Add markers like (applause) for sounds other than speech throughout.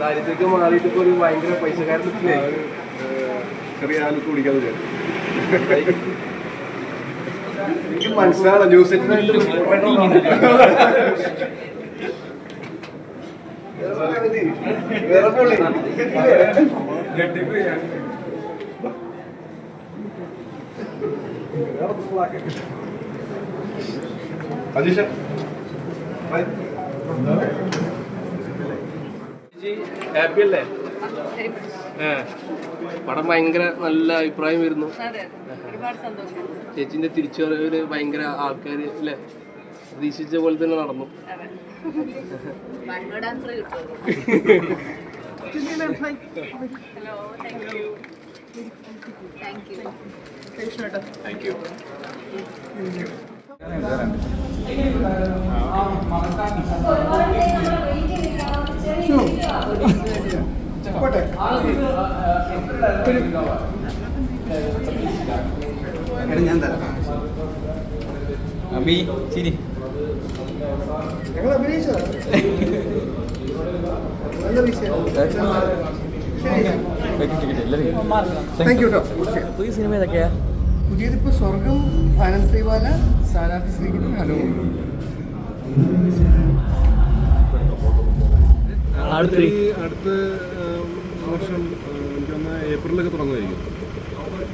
ദാരിദ്ര്യമൊക്കെ മാറിയിട്ട് ഇപ്പൊ ഒരു ഭയങ്കര പൈസക്കാരത്തിലേ ചെറിയ ആൾക്ക് കുടിക്കാതെ. എനിക്ക് മനസ്സിലാണ് ന്യൂസ് വേറെ അജീഷ. ഹാപ്പി അല്ലേ. പടം ഭയങ്കര നല്ല അഭിപ്രായം വരുന്നു. അതെ ഒരുപാട് സന്തോഷം. ചേച്ചിന്റെ തിരിച്ചുവരവിൽ ഭയങ്കര ആൾക്കാർ അല്ലേ? പ്രതീക്ഷിച്ച പോലെ തന്നെ നടന്നു. താങ്ക് യു താങ്ക് തരാം അബി പുതിയ സിനിമ ഏതൊക്കെയാ പുതിയതിപ്പോ സ്വർഗം ആനന്ദ് ശ്രീവാല സ്ഥാനാർത്ഥി ഹലോ അടുത്ത അടുത്ത വർഷം ഏപ്രിലൊക്കെ തുടങ്ങുമായിരിക്കും.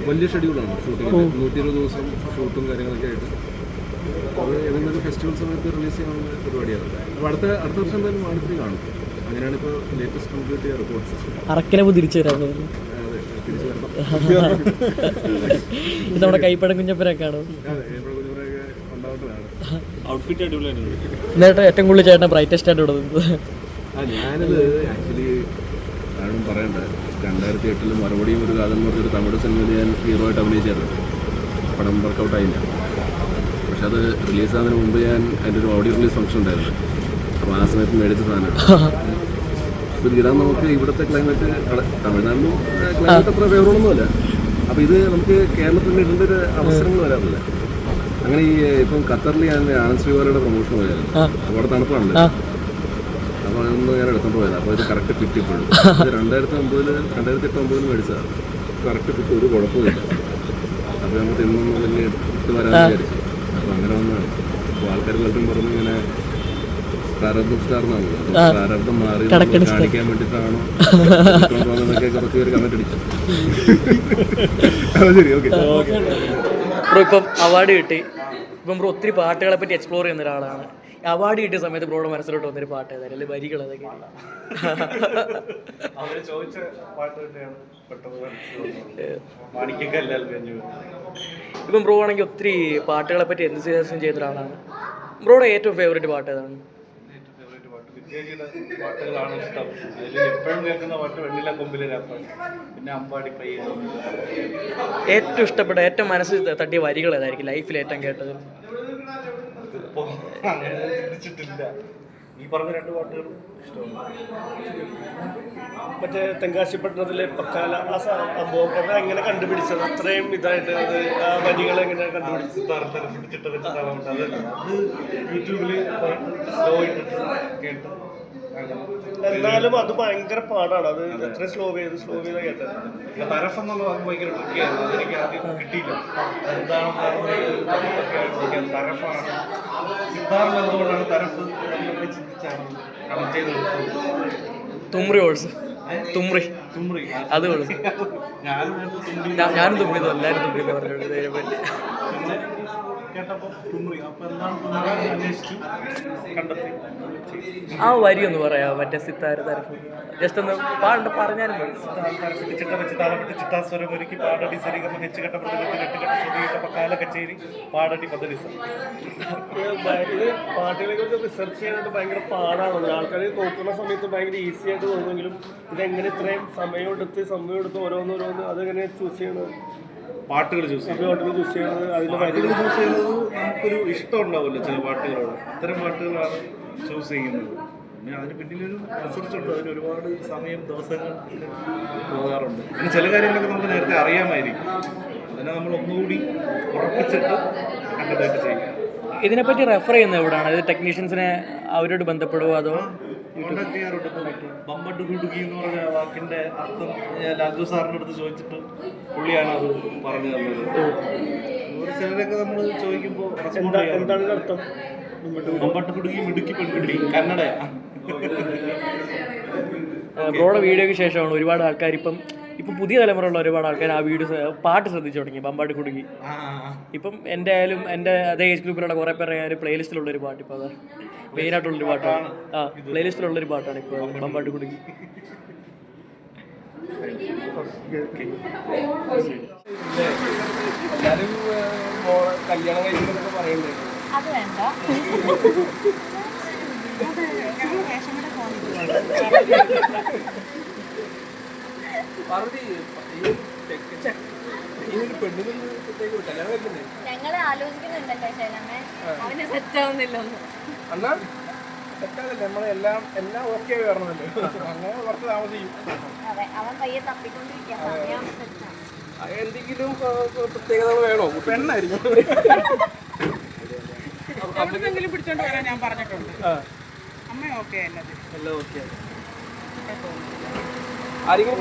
വലിയ ഷെഡ്യൂളാണ് ഷൂട്ടിംഗ് നൂറ്റി ഇരുപത് ദിവസം ഷൂട്ടും കാര്യങ്ങളൊക്കെ ആയിട്ട്. അത് ഏതെങ്കിലും ഫെസ്റ്റിവൽ സമയത്ത് റിലീസ് ചെയ്യാനുള്ള പരിപാടിയാണ്. അപ്പോൾ അടുത്ത അടുത്ത വർഷം എന്തായാലും അടുത്ത് കാണും. അങ്ങനെയാണ് ഇപ്പോൾ ലേറ്റസ്റ്റ് കംപ്ലീറ്റ് ചെയ്യാൻ റിപ്പോർട്ട്സ് അറക്കനെ തിരിച്ചു വരാൻ അതെ (laughs) (laughs) ഇത് നമ്മുടെ കൈപ്പടം അതെ ഏപ്രിൽ കുഞ്ഞുമൊക്കെ ഉണ്ടാവേണ്ടതാണ് ഔട്ട്ഫിറ്റ് അടിപൊളിയാണ് എന്നിട്ട് ഏറ്റവും കൂടുതൽ ചേട്ടൻ ബ്രൈറ്റസ്റ്റ് ആയിട്ട് ഇവിടെ ആ ഞാനിത് ആക്ച്വലി ആരും പറയണ്ട. രണ്ടായിരത്തി എട്ടിൽ മറുപടിയും ഒരു കാലം എന്ന് പറഞ്ഞൊരു തമിഴ് സിനിമയിൽ ഞാൻ ഹീറോ ആയിട്ട് അഭിനയിച്ചായിരുന്നു. പടം വർക്കൗട്ട് ആയില്ല. പക്ഷെ അത് റിലീസാകുന്നതിന് മുമ്പ് ഞാൻ അതിന്റെ ഒരു ഓഡിയോ റിലീസ് ഫംഗ്ഷൻ ഉണ്ടായിരുന്നു. അപ്പോൾ ആ സമയത്ത് മേടിച്ച സാധനമാണ്. അപ്പോൾ ഇതിടാൻ നമുക്ക് ഇവിടുത്തെ ക്ലൈമറ്റ് തമിഴ്നാടിനും ക്ലൈമറ്റ് അത്ര ഫേവറൊന്നുമില്ല അപ്പോൾ ഇത് നമുക്ക് കേരളത്തിൽ ഇടേണ്ട ഒരു അവസരങ്ങൾ വരാറില്ല. അങ്ങനെ ഈ ഇപ്പം ഖത്തറിൽ ഞാൻ ആനന്ദ് ശ്രീവാലയുടെ പ്രൊമോഷൻ പോയായിരുന്നു. അവിടെ തണുപ്പാണല്ലോ ആ. അപ്പോൾ അതൊന്ന് ഞാൻ എടുത്തോണ്ട് പോയത്. അപ്പോൾ ഇത് കറക്റ്റ് ഫിറ്റ് ഇപ്പോഴും ഇത് രണ്ടായിരത്തി ഒമ്പതിൽ രണ്ടായിരത്തി എട്ട് ഒമ്പതിൽ മേടിച്ചതാണ് കറക്റ്റ് ഫിറ്റ് ഒരു കുഴപ്പമില്ല അപ്പോൾ നമ്മൾ ഇന്നും വലിയ ഇട്ട് വരാൻ വിചാരിച്ചു. അപ്പോൾ അങ്ങനെ വന്നതാണ് അപ്പോൾ ആൾക്കാർ പലരും പറഞ്ഞു ഇങ്ങനെ പ്രാരബ്ധം അപ്പോൾ പ്രാരബ്ധം മാറി കാണിക്കാൻ വേണ്ടിയിട്ടാണോ കുറച്ച് പേര് കമന്റ് അടിച്ചു. (laughs) ശരി ഓക്കെ ഇപ്പം അവാർഡ് കിട്ടി. ഇപ്പം ബ്രോ ഒത്തിരി പാട്ടുകളെ പറ്റി എക്സ്പ്ലോർ ചെയ്യുന്ന ഒരാളാണ്. അവാർഡ് കിട്ടിയ സമയത്ത് ബ്രോയുടെ മനസ്സിലോട്ട് വന്നൊരു പാട്ട് ഏതായാലും അല്ലെങ്കിൽ വരികൾ അതൊക്കെ. (laughs) അവർ ചോദിച്ച പാട്ട് തന്നെയാണ് പെട്ടെന്ന് ഇപ്പം ബ്രോ ആണെങ്കിൽ ഒത്തിരി പാട്ടുകളെ പറ്റി എന്തുസിയാസം ചെയ്ത ഒരാളാണ് ബ്രോയുടെ ഏറ്റവും ഫേവറേറ്റ് പാട്ട് ഏതാണ്? പാട്ട് പാട്ടുകളാണ് ഇഷ്ടം. അതിൽ എപ്പോഴും കേൾക്കുന്ന പാട്ട് വെണ്ണില കൊമ്പിലെ രാത്രി പിന്നെ അമ്പാടി പയ്യ (laughs) ഏറ്റവും ഇഷ്ടപ്പെട്ട ഏറ്റവും മനസ്സിൽ തട്ടിയ വരികൾ ഏതായിരിക്കും? ലൈഫിൽ ഏറ്റവും കേട്ടത്? ഇപ്പൊ അങ്ങനെ ഈ പറഞ്ഞ രണ്ട് പാട്ടുകളും ഇഷ്ടമാണ്. മറ്റേ തെങ്കാശിപ്പട്ടണത്തിലെ പക്കാല ആ സംഭവം അത് എങ്ങനെ കണ്ടുപിടിച്ചത്? അത്രയും ഇതായിട്ട് അത് ആ വരികൾ എങ്ങനെ കണ്ടുപിടിച്ചത്? സിത്താർ പിടിച്ചിട്ട് വെച്ച താളമുണ്ട് അതല്ല അത് യൂട്യൂബിൽ സ്ലോ ഇട്ടിട്ട് കേട്ട് അങ്ങനെ. എന്നാലും അത് ഭയങ്കര പാടാണ്. അത് എത്ര സ്ലോ ചെയ്ത് സ്ലോ ചെയ്ത് കേട്ടത്. ഭയങ്കര ട്രിക്കിയായിരുന്നു അതെനിക്ക് ആദ്യം കിട്ടിയില്ല. എന്താണെന്ന് തരഫാണ് സിദ്ധാർത്ഥ എന്തുകൊണ്ടാണ് തരഫ് എന്നൊക്കെ ചിന്തിച്ചാണ് കണക്ട് ചെയ്ത് തുമ്രി ഓൾസ്. തുമ്രി. തുമ്രി. അത് ഞാനും നേരത്തെ തുമ്പി തുമ്പിന്ന് പറഞ്ഞു എല്ലാവരും കേട്ടപ്പോൾ തുമ്രി അപ്പോൾ എന്താണ് തുമ്രി അന്വേഷിച്ചു കണ്ടെത്തി ആ വരി ഒന്ന് പറയാ മറ്റേ സിത്താര തരഫ് ജസ്റ്റ് ഒന്ന് പാണ്ട് പറഞ്ഞാലും ചിട്ട വെച്ച് താളപ്പെട്ട് ചിട്ടാസ്വരം ഒരുക്കി പാടടി സരിഗമ നെച്ച് കെട്ടപ്പെടുത്തി കെട്ടുകെട്ട് ശ്രുതിയിട്ട കാല കച്ചേരി പാടടി പദ്ധതി പാട്ടുകളെ കുറിച്ച് റിസർച്ച് ചെയ്യാനായിട്ട് ഭയങ്കര പാടാണ് ആൾക്കാർ നോക്കുന്ന സമയത്ത് ഭയങ്കര ഈസി ആയിട്ട് തോന്നുമെങ്കിലും ഇതെങ്ങനെ ഇത്രയും സമയം എടുത്ത് സമയം എടുത്ത് ഓരോന്നോരോന്ന് അതെങ്ങനെ ചൂസ് ചെയ്യണത് പാട്ടുകൾ ചൂസ് ചെയ്യും പാട്ടുകൾ ചൂസ് ചെയ്യുന്നത് അതിൽ പാട്ടുകൾ ചൂസ് ചെയ്യുന്നത് നമുക്കൊരു ഇഷ്ടം ഉണ്ടാവില്ല ചില പാട്ടുകളോട്. അത്തരം പാട്ടുകളാണ് ചൂസ് ചെയ്യുന്നത്. പിന്നെ അതിന് പിന്നിലൊരു റിസർച്ച് ഉണ്ട് അതിന് ഒരുപാട് സമയം ദിവസങ്ങൾ പോകാറുണ്ട്. പിന്നെ ചില കാര്യങ്ങളൊക്കെ നമുക്ക് നേരത്തെ അറിയാമായിരിക്കും. അതിനെ നമ്മൾ ഒന്നുകൂടി ഉറപ്പിച്ചിട്ട് കണ്ടതായിട്ട് ചെയ്യും. ഇതിനെപ്പറ്റി റെഫർ ചെയ്യുന്നത് എവിടെയാണ് ഇത് ടെക്നീഷ്യൻസിനെ അവരോട് ബന്ധപ്പെടുവോ അതോ കോണ്ടാക്ട് ചെയ്യാറുണ്ട് ബമ്പ ഡുഗി ഡുഗി എന്ന് പറഞ്ഞ വാക്കിന്റെ അർത്ഥം ഞാൻ ലാൽജു സാറിന്റെ അടുത്ത് ചോദിച്ചിട്ട് പുള്ളിയാണ് അത് പറഞ്ഞു തന്നത്. ചിലരൊക്കെ നമ്മൾ ചോദിക്കുമ്പോൾ എന്താണ് അർത്ഥം? ബമ്പട്ട് കുടുക്കി മിടുക്കി പെൺകുട്ടി കന്നഡയാ. ബ്രോയുടെ വീഡിയോയ്ക്ക് ശേഷമാണ് ഒരുപാട് ആൾക്കാർ ഇപ്പം ഇപ്പം പുതിയ തലമുറയുള്ള ഒരുപാട് ആൾക്കാർ ആ വീഡിയോ പാട്ട് ശ്രദ്ധിച്ചു തുടങ്ങി ബമ്പാട്ട് കുടുങ്ങി. ഇപ്പം എന്റെ ആയാലും എന്റെ അതേ ഏജ് ഗ്രൂപ്പിലുള്ള കുറേ പേരുടെ പ്ലേലിസ്റ്റിലുള്ള ഒരു പാട്ട് ഇപ്പോൾ അതാ. മെയിനായിട്ടുള്ളൊരു പാട്ടാണ് ആ പ്ലേലിസ്റ്റിലുള്ളൊരു പാട്ടാണ് ഇപ്പോൾ ബമ്പാട്ട് കുടുങ്ങി. അത് വേണ്ട. പാർവതി ഞങ്ങൾ ആലോചിക്കുന്നുണ്ടല്ലേ ശൈലമ്മേ അവന് സെറ്റ് ആവുന്നില്ല ഒന്നും തെറ്റാതല്ലേ എല്ലാം ഓക്കെ വരണമല്ലോ. അങ്ങനെ കുറച്ച് താമസിക്കും. അവൻ പയ്യെ തപ്പിക്കൊണ്ടിരിക്കുക സമയം എന്തെങ്കിലും ആ, പ്രത്യേകത വേണോ? പെണ്ണായിരിക്കും. എവിടുന്നെങ്കിലും പിടിച്ചോണ്ട് വരാൻ ഞാൻ പറഞ്ഞിട്ടുണ്ട്. അമ്മ ഓക്കെ എല്ലാം ഓക്കെ ആരെങ്കിലും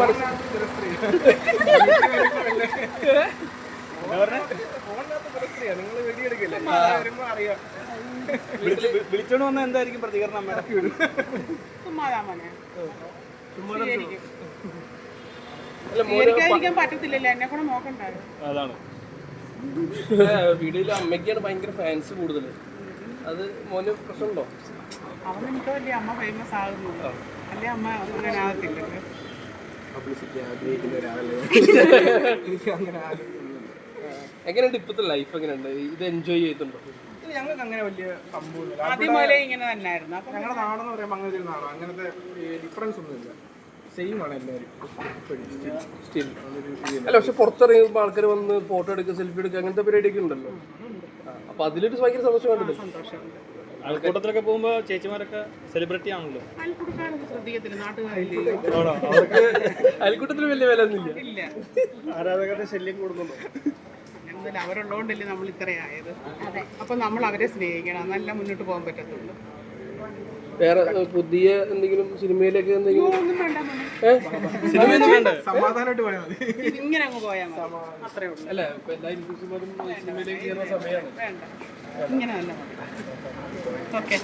വിളിച്ചോണ്ട് വന്ന എന്തായിരിക്കും പ്രതികരണം അമ്മയുടെ? അതാണ്. വീഡിയോയിൽ അമ്മയ്ക്കാണ് ഭയങ്കര ഫാൻസ് കൂടുതൽ അത് മോന് പ്രശ്നമുണ്ടോ? അവൻ എനിക്ക് വലിയ അമ്മ ഫേമസ് ആകുന്നുണ്ടോ അല്ലെ അമ്മ അങ്ങനെ ആകത്തില്ലല്ലോ. പബ്ലിസിറ്റി ആഗ്രഹിക്കുന്ന ഒരാളല്ലേ? എനിക്ക് അങ്ങനെ എങ്ങനെയുണ്ട് ഇപ്പോഴത്തെ ലൈഫ് എങ്ങനെയുണ്ട്? ഇത് എൻജോയ് ചെയ്തിട്ടുണ്ടോ? ഞങ്ങൾക്ക് അങ്ങനെ വലിയ സംഭവമില്ല ആദ്യം ഇങ്ങനെ തന്നെയായിരുന്നു. ഞങ്ങളുടെ നാടെന്ന് പറയുമ്പോൾ അങ്ങനെ ഒരു നാടാണ്. അങ്ങനത്തെ ഡിഫറൻസ് ഒന്നുമില്ല. സെയിം ആണ് എല്ലാവരും സ്റ്റിൽ അല്ല പക്ഷെ പുറത്തിറങ്ങുമ്പോൾ ആൾക്കാർ വന്ന് ഫോട്ടോ എടുക്കുക സെൽഫി എടുക്കുക അങ്ങനത്തെ പരിപാടിയൊക്കെ ഉണ്ടല്ലോ. അപ്പൊ അതിലൊരു ഭയങ്കര സന്തോഷം കണ്ടിട്ട് ആൾക്കൂട്ടത്തിലൊക്കെ പോകുമ്പോ ചേച്ചിമാരൊക്കെ സെലിബ്രിറ്റി ആണല്ലോ. അയൽക്കൂട്ടത്തിൽ വലിയ വില ഒന്നുമില്ല ഇല്ല. ആരാധകരുടെ ശല്യം കൂടുന്നുണ്ടോ? അവരുള്ളതുകൊണ്ടല്ലേ നമ്മൾ ഇത്രയായത് അപ്പൊ നമ്മൾ അവരെ സ്നേഹിക്കണം. നല്ല മുന്നോട്ട് പോകാൻ പറ്റത്തുള്ളൂ. വേറെ പുതിയ എന്തെങ്കിലും സിനിമയിലേക്ക് എന്തെങ്കിലും? സമാധാനമായിട്ട് പോയാൽ മതി. ഇതിങ്ങനെ അങ്ങ് പോയാൽ മതി. അത്രേ ഉള്ളൂ. അല്ല ഇപ്പൊ എല്ലാ ഇൻഫ്യൂസുമാരും സിനിമയിലേക്ക് കയറുന്ന സമയമാണ്. വേണ്ട. ഇങ്ങനെ തന്നെ മതി ഓക്കെ